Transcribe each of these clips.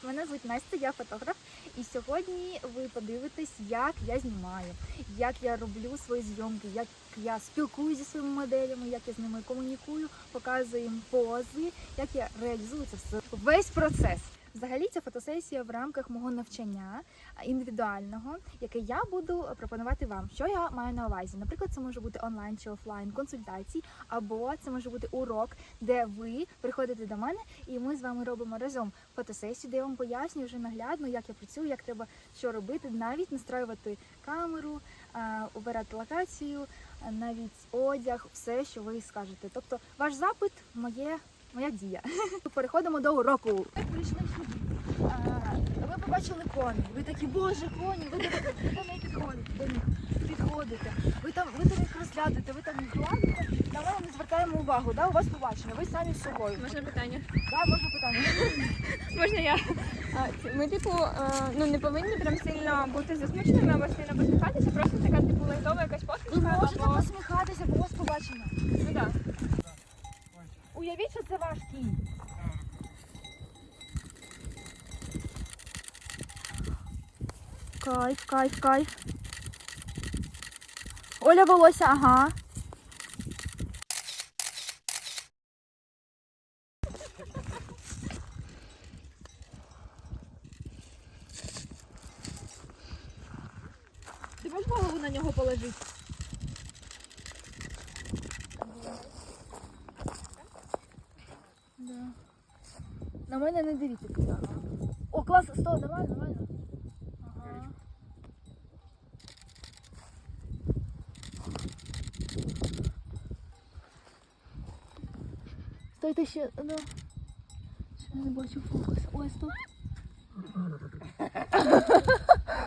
Привіт, мене звуть Настя, я фотограф. І сьогодні ви подивитесь, як я знімаю, як я роблю свої зйомки, як я спілкуюся зі своїми моделями, як я з ними комунікую, показую їм пози, як я реалізую це все. Весь процес. Взагалі, ця фотосесія в рамках мого навчання індивідуального, яке я буду пропонувати вам. Що я маю на увазі? Наприклад, це може бути онлайн чи офлайн консультації, або це може бути урок, де ви приходите до мене, і ми з вами робимо разом фотосесію, де я вам пояснюю вже наглядно, як я працюю, як треба що робити, навіть настроювати камеру, обирати локацію, навіть одяг, все, що ви скажете. Тобто, ваш запит моє. Моя дія. Переходимо до уроку. Ми прийшли сюди. Ви побачили коні. Ви такі, боже, коні, ви до них підходите, до них підходите. Ви там, ви там їх розглядуєте, ви там їх гладите. На мене не звертаємо увагу. Да? У вас побачення, ви самі з собою. Можна питання? Да, можна питання. Можна я? Ми, типу, ну не повинні прям сильно бути засмученими або сильно посміхатися, просто така типу лайтова якась Ви посмішка. можете або... посміхатися, бо у вас побачення. Ну, да. Уявіть, що це ваш кінь. Кайф, кайф, кайф. Оля волосся, ага. Ти можеш голову на нього положити? Мене не дивіться. О, клас, сто, нормально, нормально. Ага. Стойте ще, ну. Ще не бачу фокус. Ой, стоп.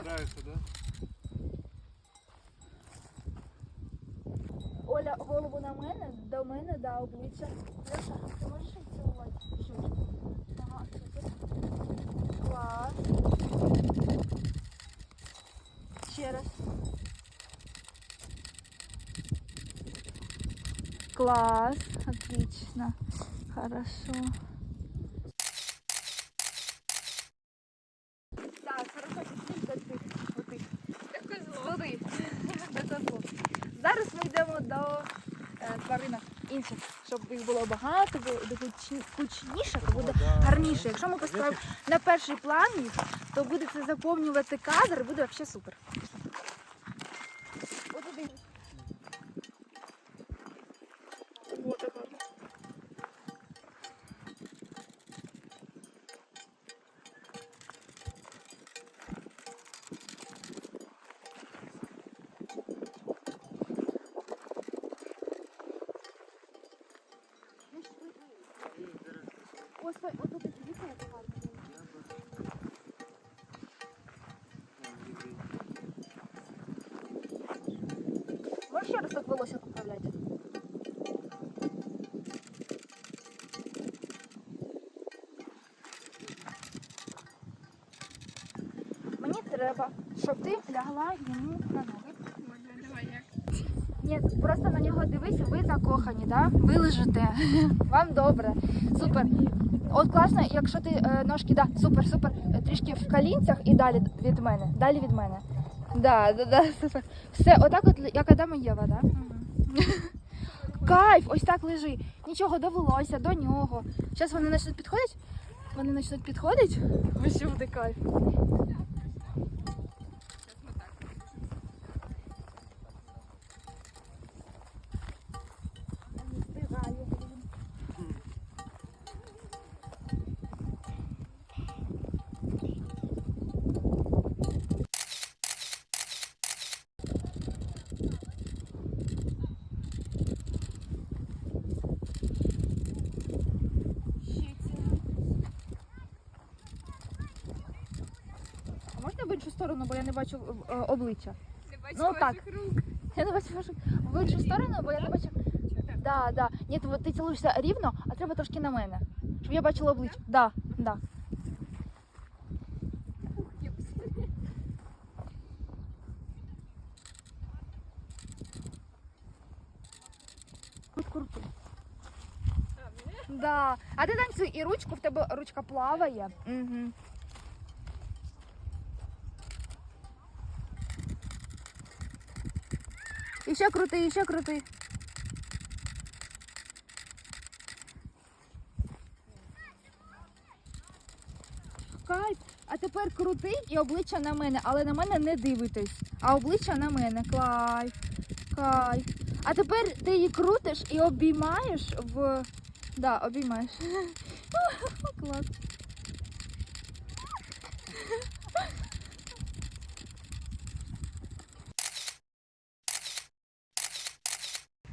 Нравится, да? Оля, голову на мене, до мене, да, обличчя. Леша, ти можеш їх цілувати? Ще раз. Класс, отлично, хорошо. Так, хорошо, отих. Туди. Зараз ми йдемо до е, тваринок інших, щоб їх було багато, гучніше, то буде гарніше. Якщо ми поставимо на перший план їх, то буде це заповнювати кадр буде взагалі супер. Отуди. Вот это. Ось, ось тут дивіться, як гарно. Можеш ще раз так волосся поправляти? Мені треба, щоб ти лягла йому на ноги. Ні, просто на нього дивись, ви закохані, да? Ви лежите. Вам добре. Супер. От класно, якщо ти е, ножки, да, супер, супер. Трішки в колінцях і далі від мене. Далі від мене. Да, да, да, супер. Все, отак от, як Адам і Єва, да? Кайф, ось так лежи. Нічого довелося до нього. Зараз вони почнуть підходити. Вони почнуть підходити. Ось буде кайф. Не встигаю, блін. А можна в іншу сторону, бо я не бачу е, обличчя. Не бачу Ну, так. рук. Я не бачу вашу в іншу сторону, бо я не бачу. Да, да. Ні, ти, ти цілуєшся рівно, а треба трошки на мене. Щоб я бачила обличчя. Да, да. А, мене? Да. А ти танцюй і ручку, в тебе ручка плаває. Угу. І ще крути, і ще крути. Кайф. А тепер крути і обличчя на мене, але на мене не дивитесь, а обличчя на мене. Кайф. Кайф. А тепер ти її крутиш і обіймаєш в. Да, обіймаєш. Клас.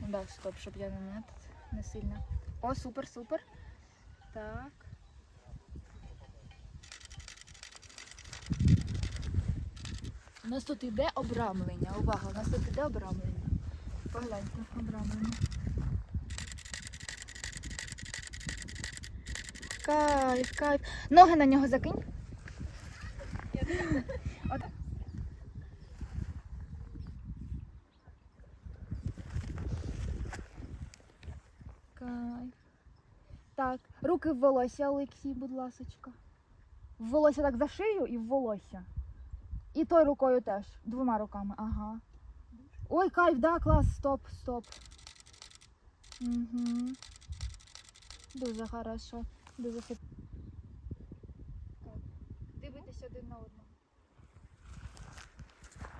Да, стоп, щоб я не этот, не сильно. О, супер, супер. Так. У нас тут іде обрамлення. Увага, у нас тут іде обрамлення. Погляньте, обрамлення. Кайф, кайф. Ноги на нього закинь. Отак. Кайф. Так, руки в волосся, Олексій, будь ласочка. В волосся так за шию і в волосся. І той рукою теж. Двома руками. Ага. Ой, кайф, да, клас, стоп, стоп. Угу. Дуже хорошо. Дуже хит. Дивитесь один на одного.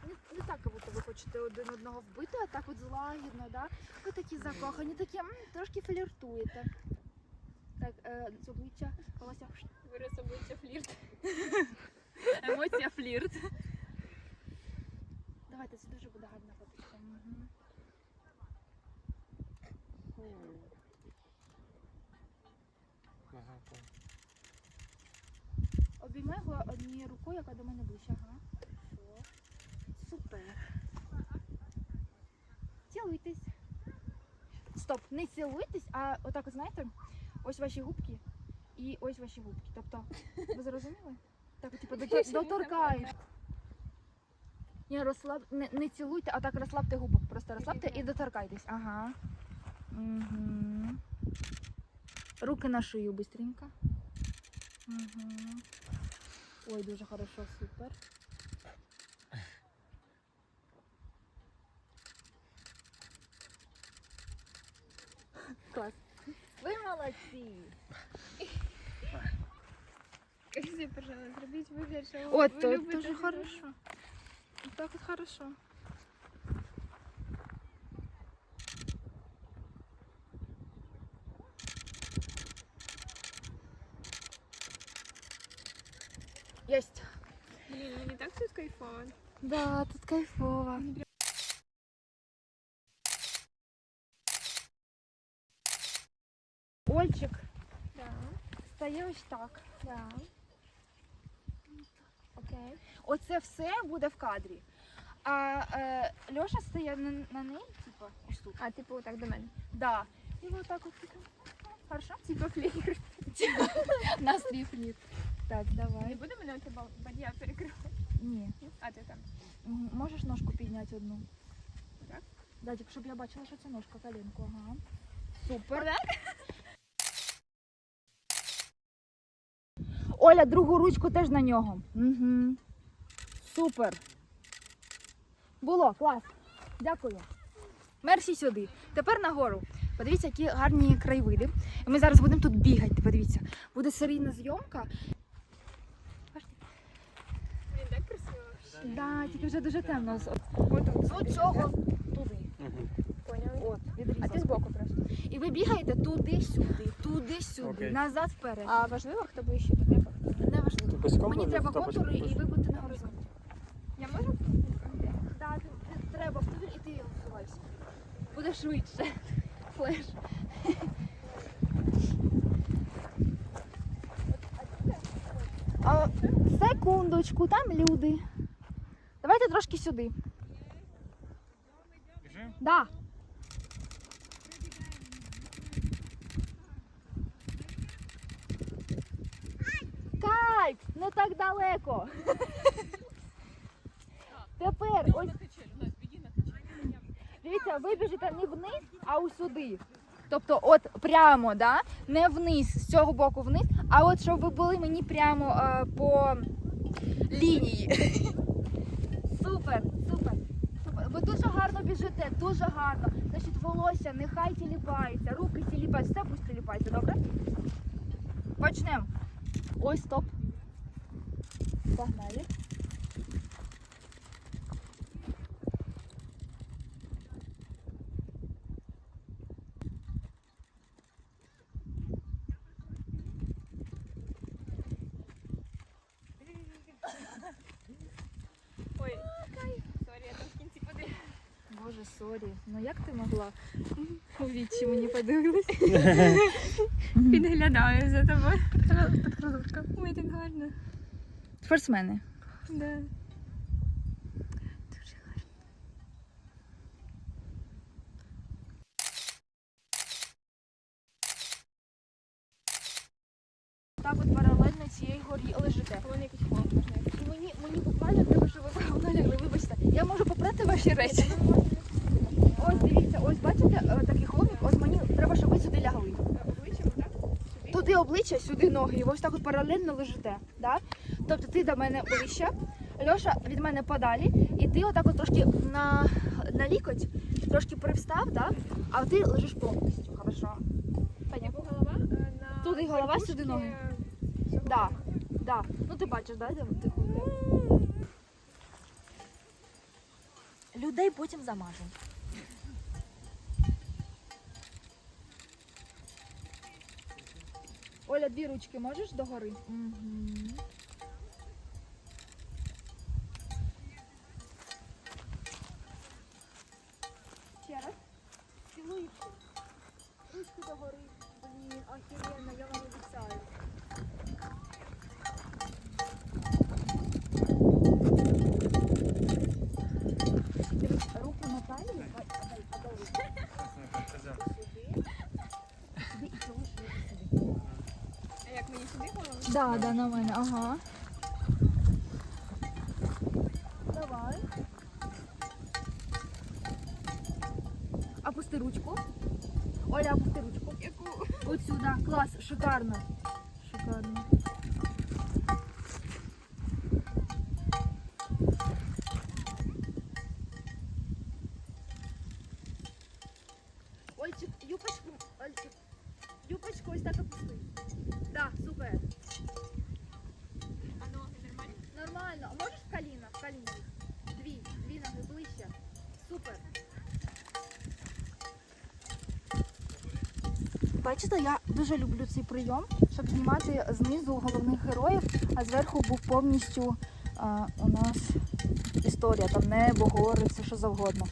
Не, не так, як ви хочете один одного вбити, а так от злагідно, да? Ви такі закохані, такі м, трошки фліртуєте. Так, е, з обличчя, волосся. Вираз обличчя флірт. Емоція флірт. Давайте, це дуже буде гарна фоточка. Ага. Обіймай його однією рукою, яка до мене ближче. Ага. Супер. Цілуйтесь. Стоп, не цілуйтесь, а отак, знаєте, ось ваші губки і ось ваші губки. Тобто, ви зрозуміли? Так, типу, дотор- доторкаєш. Ні, розслаб... не, не цілуйте, а так розслабте губок. Просто розслабте і доторкайтесь. Ага. Угу. Руки на шию быстренько. Угу. Ой, дуже хорошо, супер. молодці. Скажіть, пожалуйста, зробіть вигляд, що От, ви то любите дуже жінок. хорошо. Так от хорошо. Єсть. Блін, мені так тут кайфово. Да, тут кайфово. Ось так. Да. Окей. Оце все буде в кадрі. А е, Льоша стає на, на неї, типу, ось тут. А, типу, так до мене. Да. І вот так от типу. Хорошо? Типу флір. Настрій фліт. Так, Не давай. буде мене оце бал- бадья перекривати? Ні. А ти там. М, Можеш ножку підняти одну? Так? Да, тільки щоб я бачила, що це ножка, коленку, ага. Супер. Оля, другу ручку теж на нього. Угу. Супер. Було, клас. Дякую. Мерсі сюди. Тепер нагору. Подивіться, які гарні краєвиди. І Ми зараз будемо тут бігати. Подивіться. Буде серійна зйомка. Він так красиво. Да, тільки вже дуже темно. З цього туди. Поняли? От, А ти збоку просто. І ви бігаєте туди-сюди, туди-сюди, назад вперед. А важливо, хто ближче до тебе? Ти босиком Мені треба Хто контури і ви будете на горизонті. Я можу? Так, треба в туди і ти всувайся. Буде швидше. Флеш. А, секундочку, там люди. Давайте трошки сюди. Біжим? Да. Кайф! Не так далеко. Тепер ось. Дивіться, ви біжите не вниз, а ось сюди. Тобто, от прямо, да? не вниз, з цього боку вниз, а от щоб ви були мені прямо е, по лінії. Супер, супер. супер. Ви дуже гарно біжите, дуже гарно. Значить, волосся нехай тіліпається, руки тіліпаються, все пусть тіліпається, добре? Почнемо. Ой, стоп. Погнали. Ой, сорі, я там в кінці подивилася. Боже, сорі. Ну як ти могла? У вічі мені подивилась. Підглядаю за тобою. Підкрадушка. Ой, так гарно. Спортсмени. Да. Так от паралельно цієї горі лежите. Вони якийсь фон мені, мені буквально треба, щоб ви правильно лягли. Вибачте, я можу попрати ваші речі. Ось дивіться, ось бачите е, такий холмик, ось мені треба, щоб ви сюди лягли. Обличчям, так? Туди обличчя, сюди ноги, і ось так от паралельно лежите. Да? Тобто ти до мене ближче, Льоша від мене подалі, і ти отак от трошки на, на лікоть, трошки привстав, да? а ти лежиш повністю. Хорошо. Типу голова е, на Туди голова, сюди ноги. Да. Да. Ну ти бачиш, да, де ти? Людей потім замажемо. Оля, дві ручки можеш догори? Угу. Ще раз. Цілуйте. Ручки догори. Блін, охеренно, я вам обіцяю. Дивись, руку на талію, а- а дай- а дай руку сюди. Сюди і цілуєш руку сюди. А як мені сюди голову? Да, да, на мене, ага. Давай. Опусти ручку. Оля, опусти ручку. Яку? От сюди. Клас, шикарно. Шикарно. Ольчик, юбочку, Ольчик, юбочку ось так опусти. Да, супер. А ноги нормально? Нормально. А можеш в коліна? В коліна. Дві, дві ноги ближче. Супер. Бачите, я дуже люблю цей прийом, щоб знімати знизу головних героїв, а зверху був повністю а, у нас історія, там небо, гори, все що завгодно.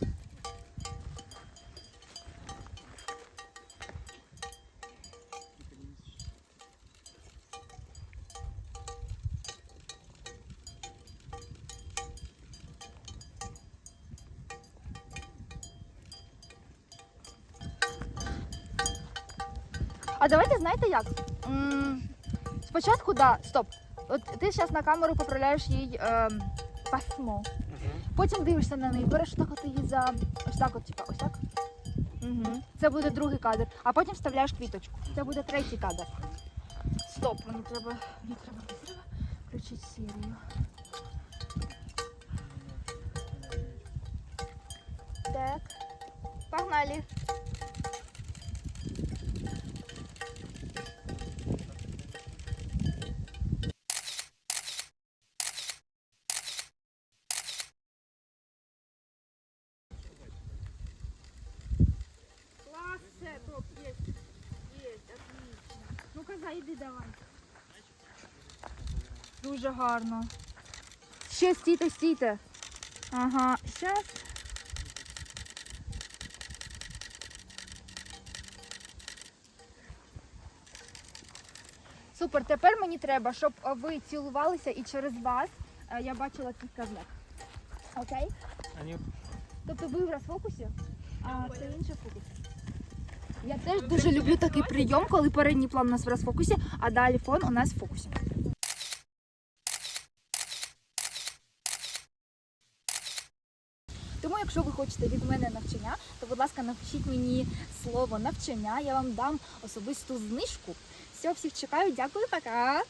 А давайте знаєте як? М, Спочатку, да, стоп. От ти зараз на камеру поправляєш їй ем, пасмо. Потім дивишся на неї, береш так от її за ось так, от, типа, ось так. Угу. Це буде другий кадр. А потім вставляєш квіточку. Це буде третій кадр. Стоп, мені треба. Мені треба, мені треба включити серію. Так. Погнали. Ну-ка, давай. Дуже гарно. Ще стійте, стійте. Ага, щас. Супер, тепер мені треба, щоб е, ви цілувалися і через вас е, я бачила цей козлик. Окей? Они Тобто ви в розфокусі, а це інше фокус. Я теж дуже люблю такий прийом, коли передній план у нас в розфокусі, а далі фон у нас в фокусі. Тому, якщо ви хочете від мене навчання, то, будь ласка, напишіть мені слово навчання, я вам дам особисту знижку. Все, всіх чекаю, дякую, пока!